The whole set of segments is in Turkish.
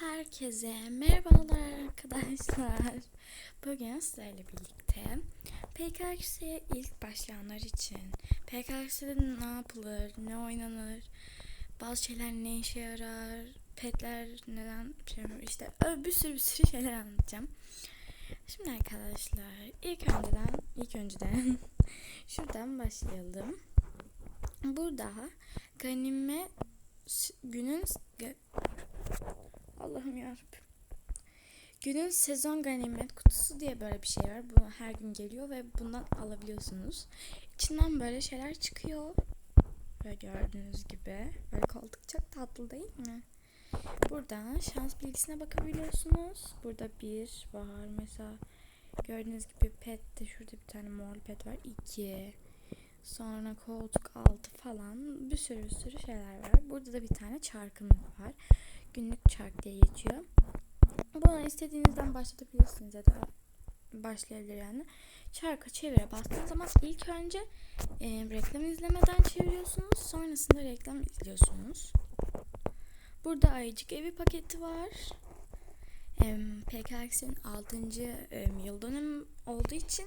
Herkese merhabalar arkadaşlar. Bugün sizlerle birlikte PKX'ye ilk başlayanlar için PKX'de ne yapılır, ne oynanır, bazı şeyler ne işe yarar, petler neden işte bir sürü bir sürü şeyler anlatacağım. Şimdi arkadaşlar ilk önceden ilk önceden şuradan başlayalım. Burada ganime günün Allah'ım yarabbim. Günün sezon ganimet kutusu diye böyle bir şey var. Bu her gün geliyor ve bundan alabiliyorsunuz. İçinden böyle şeyler çıkıyor. Ve gördüğünüz gibi. Böyle koltuk çok tatlı değil mi? Buradan şans bilgisine bakabiliyorsunuz. Burada bir var. Mesela gördüğünüz gibi pet de şurada bir tane mor pet var. İki. Sonra koltuk altı falan bir sürü bir sürü şeyler var. Burada da bir tane çarkımız var günlük çark diye geçiyor. Buna istediğinizden başlatabilirsiniz ya da başlayabilir yani. Çarkı çevire bastığınız zaman ilk önce e, reklam izlemeden çeviriyorsunuz. Sonrasında reklam izliyorsunuz. Burada ayıcık evi paketi var. E, PKX'in 6. E, yıl dönüm olduğu için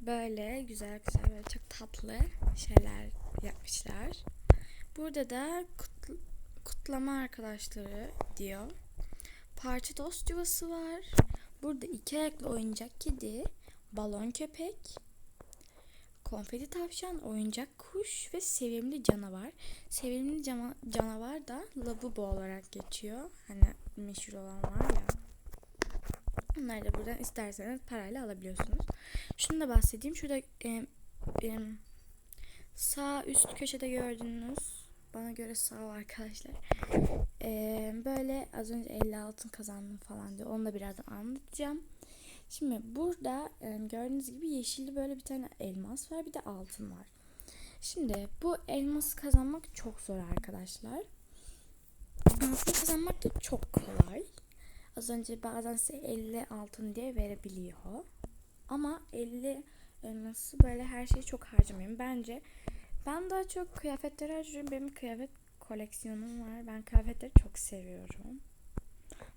böyle güzel güzel böyle çok tatlı şeyler yapmışlar. Burada da kutlu, kutlama arkadaşları diyor. Parti dost yuvası var. Burada iki ayaklı oyuncak kedi, balon köpek, konfeti tavşan, oyuncak kuş ve sevimli canavar. Sevimli cana canavar da labubu olarak geçiyor. Hani meşhur olan var ya. Bunları da buradan isterseniz parayla alabiliyorsunuz. Şunu da bahsedeyim. Şurada e, e, sağ üst köşede gördüğünüz bana göre sağ ol arkadaşlar. Ee, böyle az önce 50 altın kazandım falan diyor. Onu da birazdan anlatacağım. Şimdi burada gördüğünüz gibi yeşilli böyle bir tane elmas var. Bir de altın var. Şimdi bu elması kazanmak çok zor arkadaşlar. Altın kazanmak da çok kolay. Az önce bazen size 50 altın diye verebiliyor. Ama 50 elması böyle her şeyi çok harcamayın. Bence ben daha çok kıyafetleri harcıyorum. Benim kıyafet koleksiyonum var. Ben kıyafetleri çok seviyorum.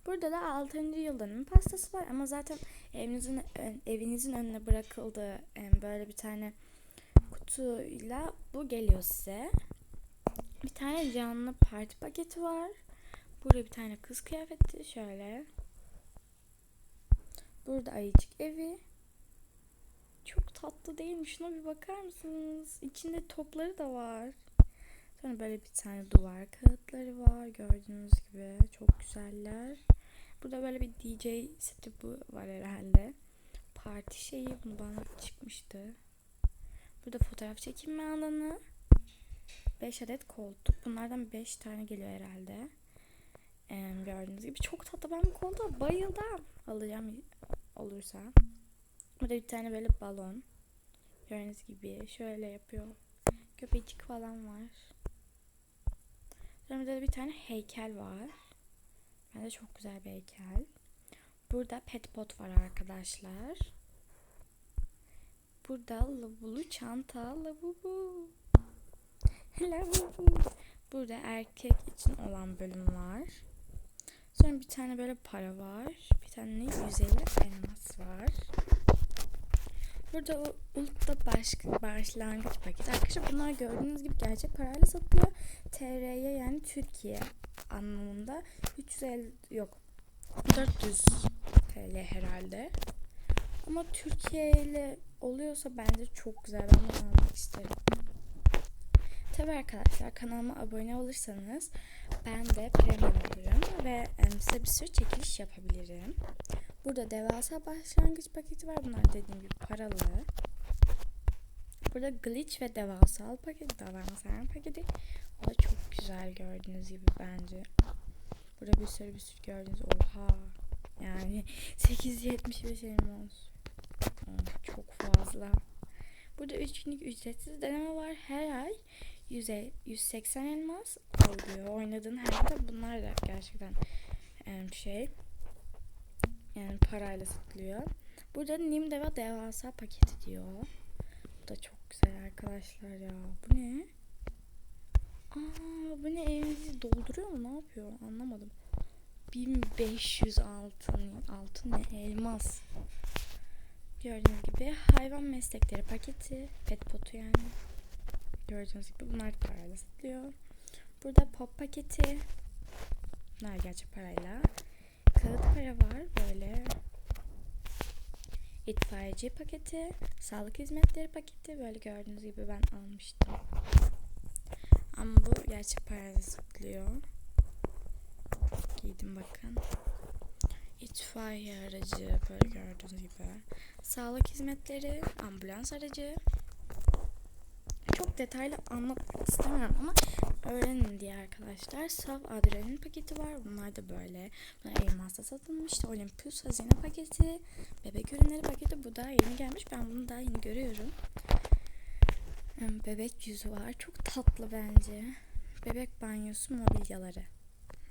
Burada da 6. yıldönüm pastası var ama zaten evinizin evinizin önüne bırakıldığı böyle bir tane kutuyla bu geliyor size. Bir tane canlı parti paketi var. Burada bir tane kız kıyafeti şöyle. Burada ayıcık evi. Çok tatlı değil mi? Şuna bir bakar mısınız? İçinde topları da var. Sonra böyle bir tane duvar kağıtları var. Gördüğünüz gibi çok güzeller. Burada böyle bir DJ seti bu var herhalde. Parti şeyi bunu bana çıkmıştı. Burada fotoğraf çekinme alanı. 5 adet koltuk. Bunlardan 5 tane geliyor herhalde. Ee, gördüğünüz gibi çok tatlı. Ben bu koltuğa bayıldım. Alacağım olursa. Burada bir tane böyle balon. Gördüğünüz gibi şöyle yapıyor. Köpecik falan var. Sonra burada bir tane heykel var. Bence çok güzel bir heykel. Burada pet pot var arkadaşlar. Burada lavulu çanta lavabo. lavabo. Burada erkek için olan bölüm var. Sonra bir tane böyle para var. Bir tane 150 elmas var. Burada Uluk'ta baş, başlangıç paketi. Arkadaşlar bunlar gördüğünüz gibi gerçek parayla satılıyor. TR'ye yani Türkiye anlamında 350 yok 400 TL herhalde. Ama Türkiye ile oluyorsa bence çok güzel. Ben bunu almak isterim. Tabi arkadaşlar kanalıma abone olursanız ben de premium olurum ve size bir sürü çekiliş yapabilirim. Burada devasa başlangıç paketi var. Bunlar dediğim gibi paralı. Burada glitch ve devasa paket, devasa paketi. O da çok güzel gördüğünüz gibi bence. Burada bir sürü bir sürü gördüğünüz oha. Yani 875 elmas. Oh, çok fazla. Burada 3 günlük ücretsiz deneme var. Her ay 100, 180 elmas alıyor. Oynadığın her yerde bunlar da gerçekten şey yani parayla satılıyor. Burada Nimdeva devasa paketi diyor. Bu da çok güzel arkadaşlar ya. Bu ne? Aa, bu ne evinizi dolduruyor mu? Ne yapıyor? Anlamadım. 1500 altın. Altın ne? Elmas. Gördüğünüz gibi hayvan meslekleri paketi. Pet potu yani. Gördüğünüz gibi bunlar parayla satılıyor. Burada pop paketi. Bunlar gerçek parayla. Kağıt para var böyle. İtfaiyeci paketi. Sağlık hizmetleri paketi. Böyle gördüğünüz gibi ben almıştım. Ama bu gerçek parayla satılıyor. Giydim bakın. İtfaiye aracı böyle gördüğünüz gibi. Sağlık hizmetleri, ambulans aracı. Çok detaylı anlatmak istemiyorum ama öğrenin diye arkadaşlar. Sav adrenalin paketi var. Bunlar da böyle. Bunlar elmasla satılmış. Olympus hazine paketi. Bebek ürünleri paketi. Bu da yeni gelmiş. Ben bunu daha yeni görüyorum. Hmm, Bebek yüzü var. Çok tatlı bence. Bebek banyosu mobilyaları.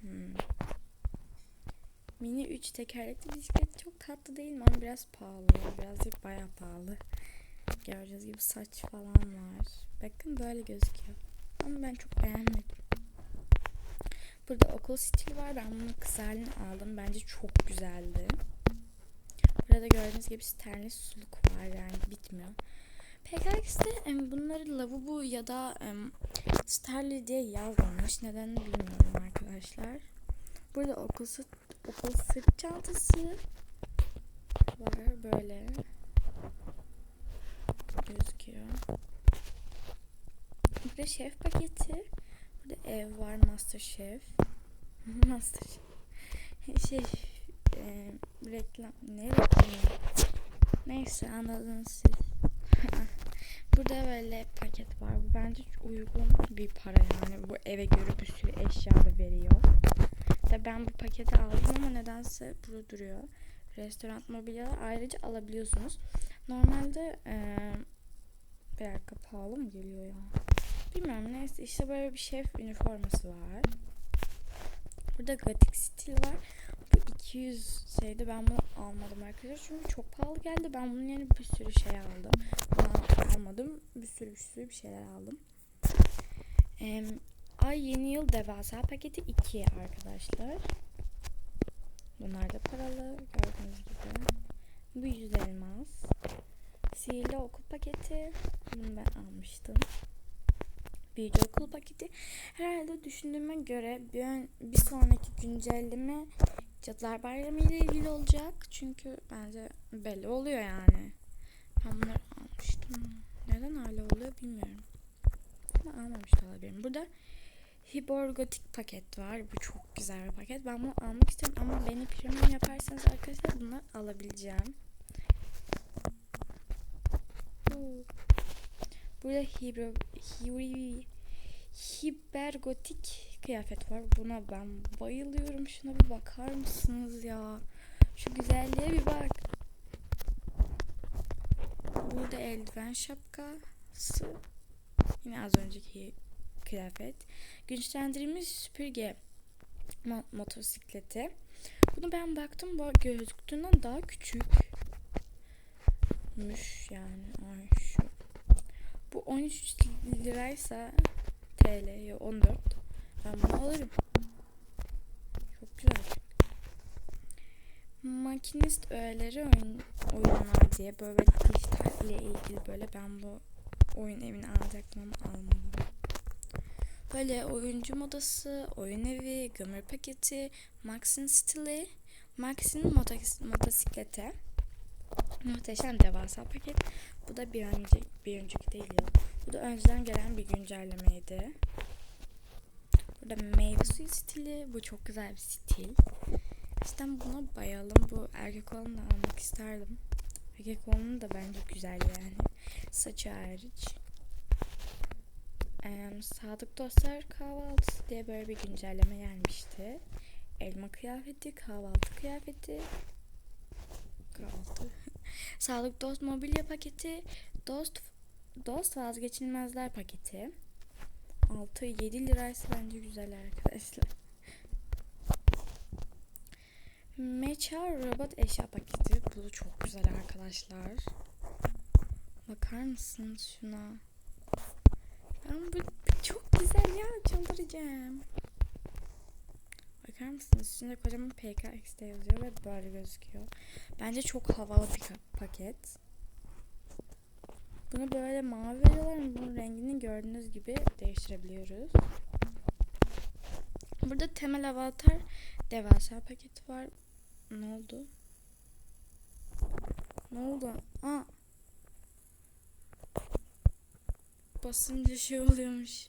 Hmm. Mini 3 tekerlekli bisiklet çok tatlı değil mi? Ama biraz pahalı. Birazcık bayağı pahalı. Gördüğünüz gibi saç falan var. Bakın böyle gözüküyor. Ama ben çok beğenmedim. Burada okul stili var. Ben bunun kız halini aldım. Bence çok güzeldi. Burada gördüğünüz gibi sterli suluk var. Yani bitmiyor. PKX'de bunları lavabo ya da sterli diye yazmamış. Neden bilmiyorum arkadaşlar. Burada okul okul sırt çantası var böyle gözüküyor. Burada şef paketi. Burada ev var Master Chef. Master Chef. Şey e, reklam ne reklamı? Neyse anladınız siz. Burada böyle paket var. Bu bence uygun bir para yani. Bu eve göre bir sürü eşya da veriyor. İşte ben bu paketi aldım ama nedense burada duruyor. Restoran mobilyalar ayrıca alabiliyorsunuz. Normalde eee bir dakika pahalı mı geliyor ya? Bilmiyorum neyse işte böyle bir şef üniforması var. Burada gotik stil var. Bu 200 şeydi ben bunu almadım arkadaşlar çünkü çok pahalı geldi. Ben bunun yerine bir sürü şey aldım. Bunu almadım. Bir sürü bir sürü bir şeyler aldım. Ee, Ay yeni yıl devasa paketi 2 arkadaşlar. Bunlar da paralı gördüğünüz gibi. Bu 100 elmas. Sihirli okul paketi. Bunu ben almıştım. Büyücü okul paketi. Herhalde düşündüğüme göre bir, ön- bir sonraki güncelleme Cadılar Bayramı ile ilgili olacak. Çünkü bence belli oluyor yani. Ben bunları almıştım. Neden hala oluyor bilmiyorum. Ama almamış olabilirim. Burada Hiborgotik paket var. Bu çok güzel bir paket. Ben bunu almak istiyorum ama beni premium yaparsanız arkadaşlar bunları alabileceğim. Bu- Burada hibro, hi- hibergotik kıyafet var. Buna ben bayılıyorum. Şuna bir bakar mısınız ya? Şu güzelliğe bir bak. Burada eldiven şapkası. Yine az önceki kıyafet. Güçlendirilmiş süpürge mo- motosikleti. Bunu ben baktım bu gözüktüğünden daha küçükmüş yani. Ay. Bu 13 liraysa TL ya 14. Ben bunu alırım. Çok güzel. Makinist öğeleri oyun, oyunlar diye böyle dijital ile ilgili böyle ben bu oyun evini alacaktım ama almadım. Böyle oyuncu modası, oyun evi, gömür paketi, Max'in stili, Max'in motos- motosiklete. Muhteşem devasa paket. Bu da bir önce bir önceki değil ya. Bu da önceden gelen bir güncellemeydi. Burada meyve suyu stili. Bu çok güzel bir stil. İşte buna bayalım. Bu erkek olanı da almak isterdim. Erkek olanı da bence güzel yani. Saçı hariç. Ee, Sadık Dostlar kahvaltısı diye böyle bir güncelleme gelmişti. Elma kıyafeti, kahvaltı kıyafeti. Kahvaltı. Sağlık Dost mobilya paketi, Dost Dost vazgeçilmezler paketi. 6-7 liraysa bence güzel arkadaşlar. Mecha robot eşya paketi. Bu çok güzel arkadaşlar. Bakar mısınız şuna? Ben bu çok güzel ya çıldıracağım. Bakar mısınız? Üstünde kocaman PKX'de yazıyor ve böyle gözüküyor. Bence çok havalı bir paket. Bunu böyle mavi veriyorlar ama bunun rengini gördüğünüz gibi değiştirebiliyoruz. Burada temel avatar devasa paketi var. Ne oldu? Ne oldu? Aa. Basınca şey oluyormuş.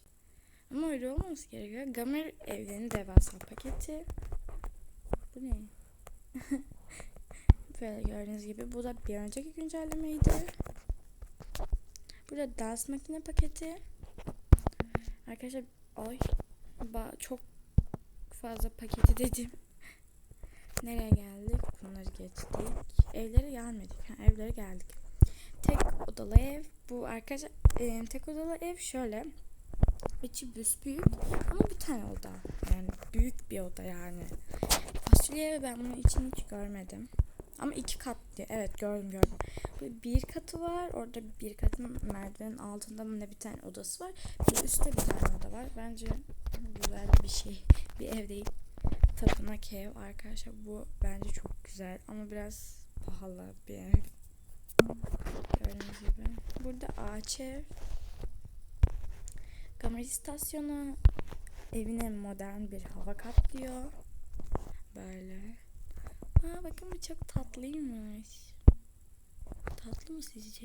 Ama öyle olmaması gerekiyor. Gamer evlerinin devasa paketi. Bu ne? Böyle gördüğünüz gibi bu da bir önceki güncellemeydi. Burada dans makine paketi. Arkadaşlar ay çok fazla paketi dedim. Nereye geldik? Bunları geçtik. Evlere gelmedik. Ha, evlere geldik. Tek odalı ev. Bu arkadaşlar e, tek odalı ev şöyle. İçi büyük ama bir tane oda. Yani büyük bir oda yani. Fasulye ben bunun içini hiç görmedim. Ama iki katlı. Evet gördüm gördüm. Bir katı var. Orada bir katın merdivenin altında mı ne bir tane odası var. Bir üstte bir tane oda var. Bence güzel bir şey. Bir ev değil. Tapınak ev arkadaşlar. Bu bence çok güzel. Ama biraz pahalı bir ev. Gördüğünüz gibi. Burada ağaç ev. Gamer istasyonu evine modern bir hava kaplıyor. Böyle. Aa bakın bu çok tatlıymış. Tatlı mı sizce?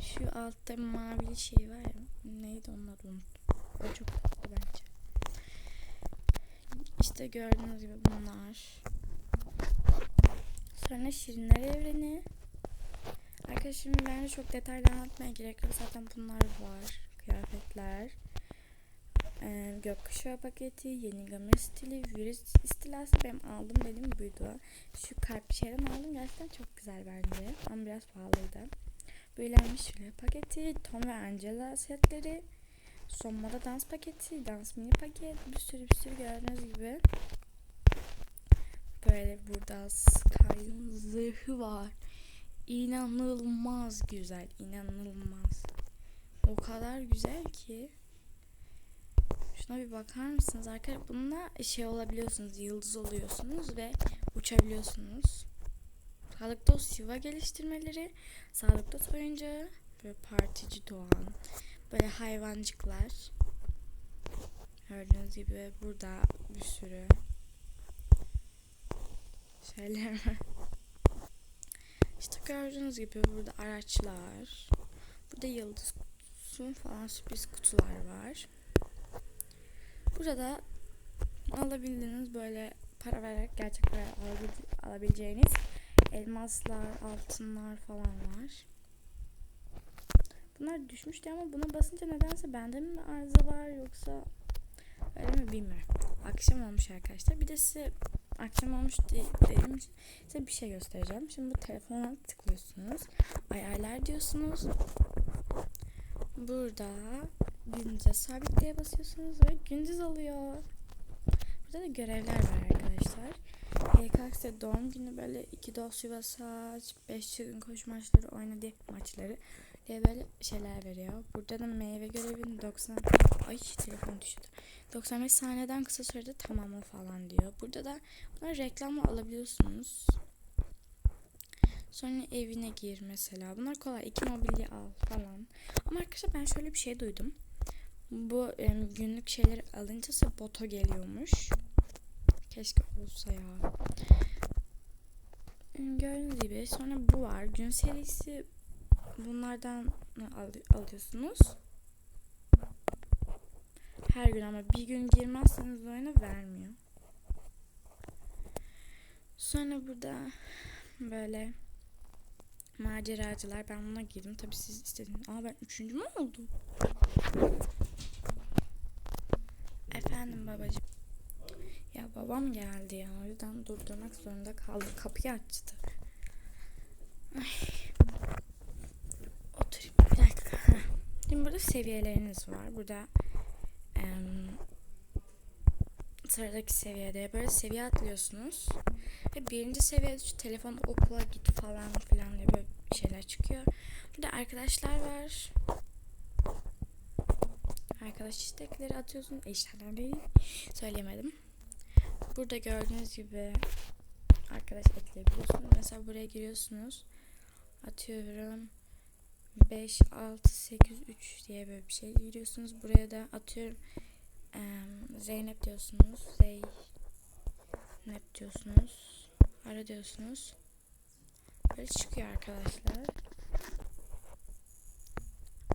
Şu altta mavi şey var ya. Neydi onun adı unuttum. O çok tatlı bence. İşte gördüğünüz gibi bunlar. Sonra Şirinler Evreni. Arkadaşlar şimdi bence çok detaylı anlatmaya gerek yok. Zaten bunlar var. Kıyafetler. Ee, gökkuşağı paketi, yeni gamer stili, virüs istilası benim aldım benim buydu. Şu kalp şeyden aldım gerçekten çok güzel bence ama biraz pahalıydı. Büyülenmiş file paketi, Tom ve Angela setleri, son moda dans paketi, dans mini paket, bir sürü bir sürü gördüğünüz gibi. Böyle burada Sky'ın zırhı var. İnanılmaz güzel, inanılmaz. O kadar güzel ki. Şuna bir bakar mısınız arkadaşlar? Bununla şey olabiliyorsunuz, yıldız oluyorsunuz ve uçabiliyorsunuz. Sağlıklı Siva geliştirmeleri, Sağlıklı oyuncağı, böyle partici doğan, böyle hayvancıklar. Gördüğünüz gibi burada bir sürü şeyler var. İşte gördüğünüz gibi burada araçlar, burada yıldız kutusu falan sürpriz kutular var. Burada alabildiğiniz böyle para vererek gerçek para alabileceğiniz elmaslar, altınlar falan var. Bunlar düşmüştü ama buna basınca nedense bende mi arıza var yoksa öyle mi bilmiyorum. Akşam olmuş arkadaşlar. Bir de size akşam olmuş dediğim için size bir şey göstereceğim. Şimdi bu telefona tıklıyorsunuz. Ayarlar diyorsunuz. Burada gündüze sabitleye basıyorsunuz ve gündüz oluyor. Burada da görevler var arkadaşlar. YKX'de doğum günü böyle iki dosya ve saç, beş çılgın koş maçları, oyna diye maçları diye böyle şeyler veriyor. Burada da meyve görevini 90 ay telefon düştü. 95 saniyeden kısa sürede tamamla falan diyor. Burada da bunları reklamla alabiliyorsunuz. Sonra evine gir mesela. Bunlar kolay. İki mobilya al falan. Ama arkadaşlar ben şöyle bir şey duydum. Bu e, günlük şeyleri alınca boto geliyormuş. Keşke olsa ya. Gördüğünüz gibi sonra bu var. Gün serisi bunlardan al- alıyorsunuz. Her gün ama bir gün girmezseniz oyuna vermiyor. Sonra burada böyle maceracılar ben buna girdim. Tabi siz istediniz. Aa ben üçüncü mü oldum? Efendim babacığım. Ya babam geldi ya. O yüzden durdurmak zorunda kaldım. Kapıyı açtı. Ay. Oturayım bir dakika. Şimdi burada seviyeleriniz var. Burada em, sıradaki seviyede böyle seviye atlıyorsunuz. Ve birinci seviyede şu telefon okula git falan filan diye böyle şeyler çıkıyor. Burada arkadaşlar var. Arkadaş istekleri atıyorsun. Eşyalar değil. Söylemedim. burada gördüğünüz gibi arkadaş ekleyebiliyorsunuz. Mesela buraya giriyorsunuz. Atıyorum 5, 6, 8, 3 diye böyle bir şey giriyorsunuz. Buraya da atıyorum Zeynep diyorsunuz. Zeynep diyorsunuz. Ara diyorsunuz. Böyle çıkıyor arkadaşlar.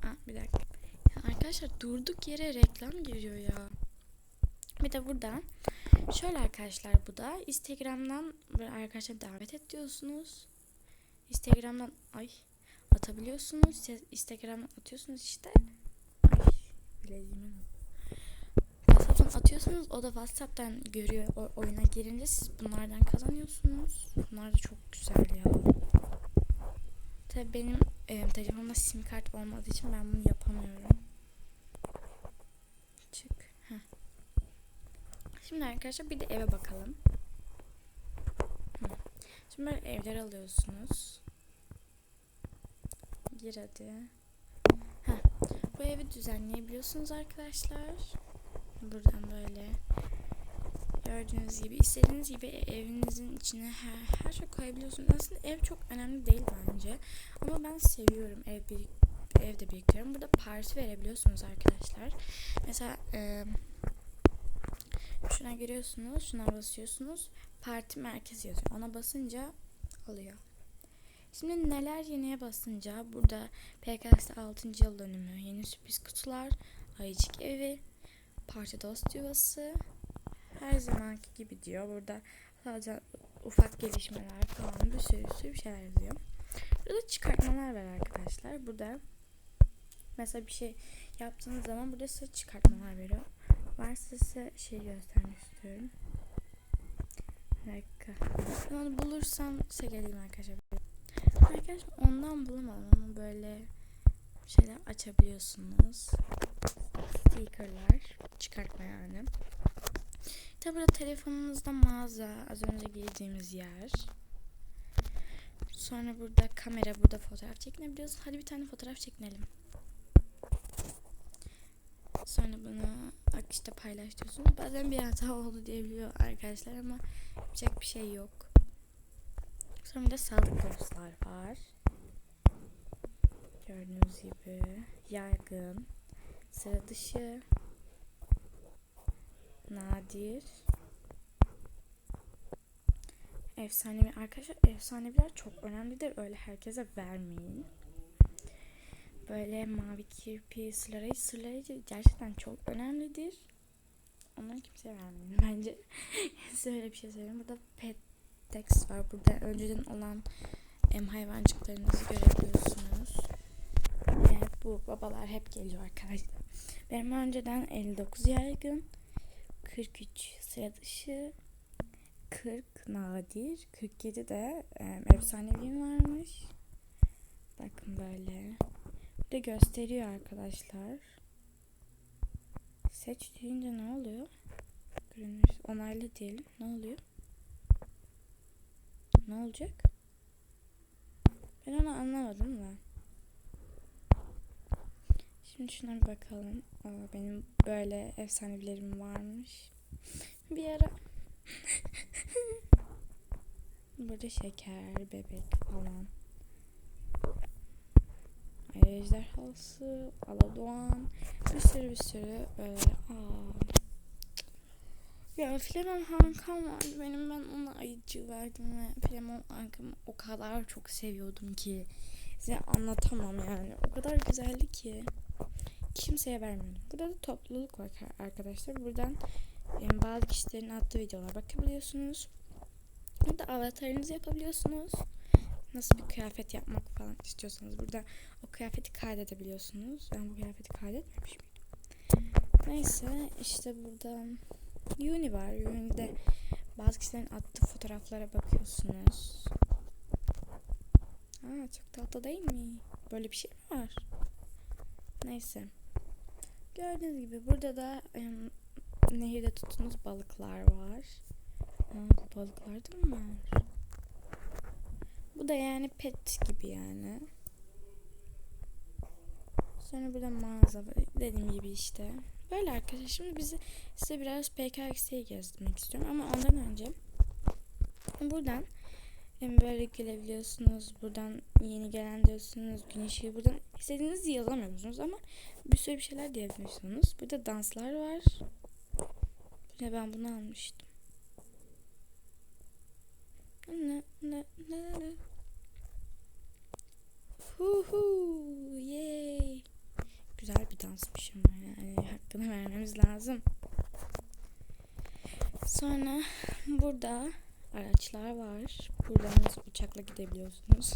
Aa, bir dakika. Ya arkadaşlar durduk yere reklam giriyor ya. Bir de burada şöyle arkadaşlar bu da Instagram'dan böyle arkadaşlar davet et diyorsunuz. Instagram'dan ay atabiliyorsunuz. Instagram'dan atıyorsunuz işte. Ay bileğime WhatsApp'tan atıyorsunuz. O da WhatsApp'tan görüyor. O oyuna girince siz bunlardan kazanıyorsunuz. Bunlar da çok güzel ya. Tabii benim e, telefonumda sim kart olmadığı için ben bunu yapamıyorum. Çık. Heh. Şimdi arkadaşlar bir de eve bakalım. Şimdi böyle evler alıyorsunuz. Gir hadi. Heh. Bu evi düzenleyebiliyorsunuz arkadaşlar. Buradan böyle gördüğünüz gibi istediğiniz gibi evinizin içine her, her şey koyabiliyorsunuz. Aslında ev çok önemli değil bence. Ama ben seviyorum ev bir evde biriktiriyorum. Burada parti verebiliyorsunuz arkadaşlar. Mesela e, şuna giriyorsunuz, şuna basıyorsunuz. Parti merkezi yazıyor. Ona basınca alıyor. Şimdi neler yeniye basınca burada PKS 6. yıl dönümü, yeni sürpriz kutular, ayıcık evi, parti dost yuvası, her zamanki gibi diyor. Burada sadece ufak gelişmeler falan bir sürü, sürü bir şeyler yazıyor. Burada çıkartmalar var arkadaşlar. Burada mesela bir şey yaptığınız zaman burada size çıkartmalar veriyor. Varsa size şey göstermek istiyorum. Bir dakika. Ben onu bulursam size geleyim arkadaşlar. Arkadaşlar ondan bulamadım ama böyle şeyler açabiliyorsunuz. Stickerlar çıkartma yani. Tabi burada telefonunuzda mağaza az önce girdiğimiz yer. Sonra burada kamera burada fotoğraf çekinebiliyoruz. Hadi bir tane fotoğraf çekinelim. Sonra bunu akışta paylaş. Bazen bir hata oldu diyebiliyor arkadaşlar ama yapacak bir şey yok. Sonra da sağlık dostlar var. Gördüğünüz gibi yaygın, sıra dışı, nadir, efsanevi. Arkadaşlar efsaneviler çok önemlidir. Öyle herkese vermeyin. Böyle mavi kirpi, sırlayıcı, sırlayıcı gerçekten çok önemlidir. Onları kimseye vermeyin bence. Size öyle bir şey söyleyeyim. Burada pet text var. Burada önceden olan em, hayvancıklarınızı görebiliyorsunuz. Evet bu babalar hep geliyor arkadaşlar. Benim önceden 59 yaygın, 43 sıra dışı, 40 nadir, 47 de e, efsaneviyim varmış. Bakın böyle. Bir de gösteriyor arkadaşlar. Seç deyince ne oluyor? Görünür. Onaylı diyelim. Ne oluyor? Ne olacak? Ben onu anlamadım da. Şimdi şuna bir bakalım. Aa, benim böyle efsanelerim varmış. Bir ara Burada şeker, bebek falan. Ay, Ejderhası, Aladoğan. Bir sürü bir sürü böyle. Aa. Ya Flemon Hankam vardı benim ben ona ayıcı verdim ve Flemon Hankam'ı o kadar çok seviyordum ki size anlatamam yani o kadar güzeldi ki kimseye vermiyordum. Burada da topluluk var arkadaşlar buradan yani bazı kişilerin attığı videolar bakabiliyorsunuz. Burada avatarınızı yapabiliyorsunuz. Nasıl bir kıyafet yapmak falan istiyorsanız burada o kıyafeti kaydedebiliyorsunuz. Ben bu kıyafeti kaydetmemiş miydim? Neyse işte burada Uni var. Uni'de bazı kişilerin attığı fotoğraflara bakıyorsunuz. Aa çok tatlı değil mi? Böyle bir şey mi var? Neyse. Gördüğünüz gibi burada da em, nehirde tuttuğunuz balıklar var. Bu balıklar da mı var? Bu da yani pet gibi yani. Sonra burada mağaza. Dediğim gibi işte. Böyle arkadaşlar şimdi bizi size biraz PKX'yi gezdirmek istiyorum ama ondan önce buradan böyle gelebiliyorsunuz. Buradan yeni gelen diyorsunuz. Gün ışığı buradan istediğinizi yazamıyorsunuz ama bir sürü bir şeyler diyebiliyorsunuz. Burada danslar var. Yine ben bunu almıştım. Ne ne ne ne. Hu hu yay. Güzel bir dansmış ama yani hakkını vermemiz lazım. Sonra burada araçlar var. Buradan uçakla gidebiliyorsunuz.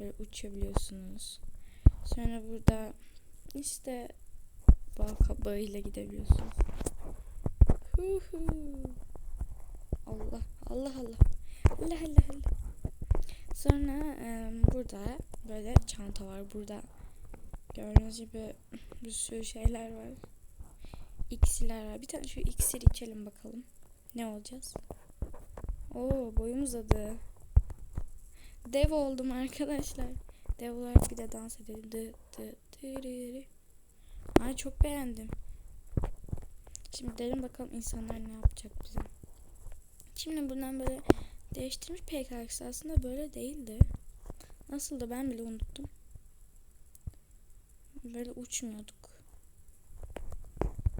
Böyle uçabiliyorsunuz. Sonra burada işte bal kabağıyla gidebiliyorsunuz. Hu hu. Allah Allah Allah. Allah Allah Allah. Sonra e, burada böyle çanta var. Burada gördüğünüz gibi bir sürü şeyler var. İksirler var. Bir tane şu iksir içelim bakalım. Ne olacağız? Oo boyum uzadı. Dev oldum arkadaşlar. Dev olarak bir de dans edelim. Dı, dı, dırırı. Ay çok beğendim. Şimdi derin bakalım insanlar ne yapacak bize. Şimdi bundan böyle değiştirmiş PKX aslında böyle değildi. Nasıl da ben bile unuttum. Böyle uçmuyorduk.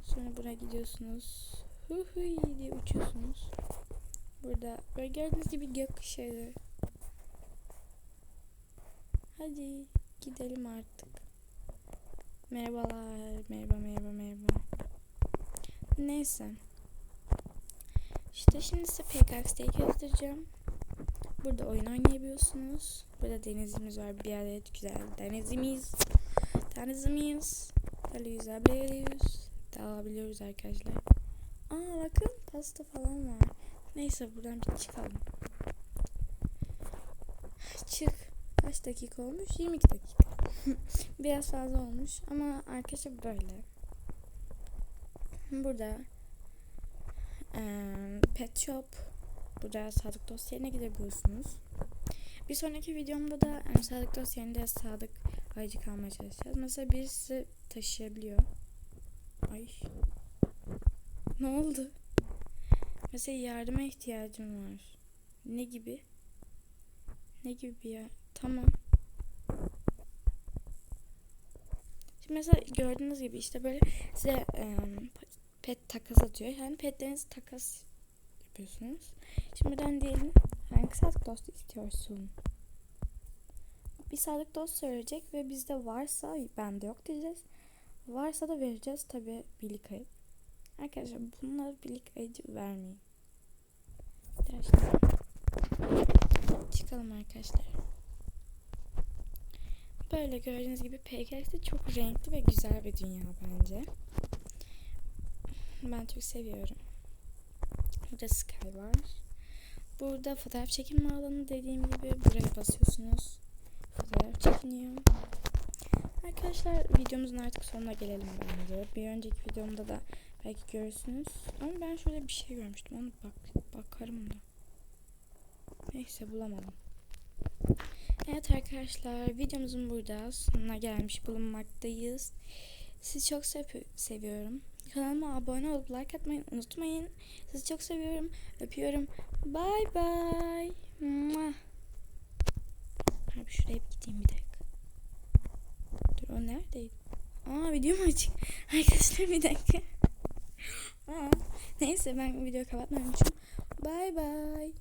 Sonra buraya gidiyorsunuz. Hu hu diye uçuyorsunuz. Burada böyle gördüğünüz gibi gökkuşağı. Hadi gidelim artık. Merhabalar. Merhaba merhaba merhaba. Neyse. İşte şimdi size PKX'de göstereceğim. Burada oyun oynayabiliyorsunuz. Burada denizimiz var. Bir adet güzel denizimiz. Denizimiz. Böyle yüzebiliyoruz. Dalabiliyoruz arkadaşlar. Aa bakın pasta falan var. Neyse buradan bir çıkalım. Çık. Kaç dakika olmuş? 22 dakika. Biraz fazla olmuş ama arkadaşlar böyle. Burada eee, pet shop. Burada Sadık Dost yerine gidebiliyorsunuz. Bir sonraki videomda da em, Sadık Dost yerinde Sadık ayıcı kalmaya çalışacağız. Mesela birisi taşıyabiliyor. Ay. Ne oldu? Mesela yardıma ihtiyacım var. Ne gibi? Ne gibi bir yer? Tamam. Şimdi mesela gördüğünüz gibi işte böyle size em, pet takas atıyor. Yani petlerinizi takas yapıyorsunuz. Şimdi buradan diyelim hangi sağlık dostu istiyorsun? Bir sağlık dost söyleyecek ve bizde varsa bende yok diyeceğiz. Varsa da vereceğiz tabi birlik ayıp. Arkadaşlar bunlar birlik ayıcı vermeyin. Arkadaşlar. Çıkalım arkadaşlar. Böyle gördüğünüz gibi PKX'de çok renkli ve güzel bir dünya bence. Ben çok seviyorum. Burada Sky var. Burada fotoğraf çekilme alanı dediğim gibi buraya basıyorsunuz. Fotoğraf çekiniyor. Arkadaşlar videomuzun artık sonuna gelelim bence. Bir önceki videomda da belki görürsünüz. Ama ben şöyle bir şey görmüştüm. Onu bak bakarım da. Neyse bulamadım. Evet arkadaşlar videomuzun burada sonuna gelmiş bulunmaktayız. Sizi çok sev- seviyorum. Kanalıma abone olup like atmayı unutmayın. Sizi çok seviyorum. Öpüyorum. Bye. Mua. Abi şuraya bir gideyim bir dakika. Dur o neredeydi? Aa video mu açık? Arkadaşlar bir dakika. Neyse ben video kapatmam için. Bay bay.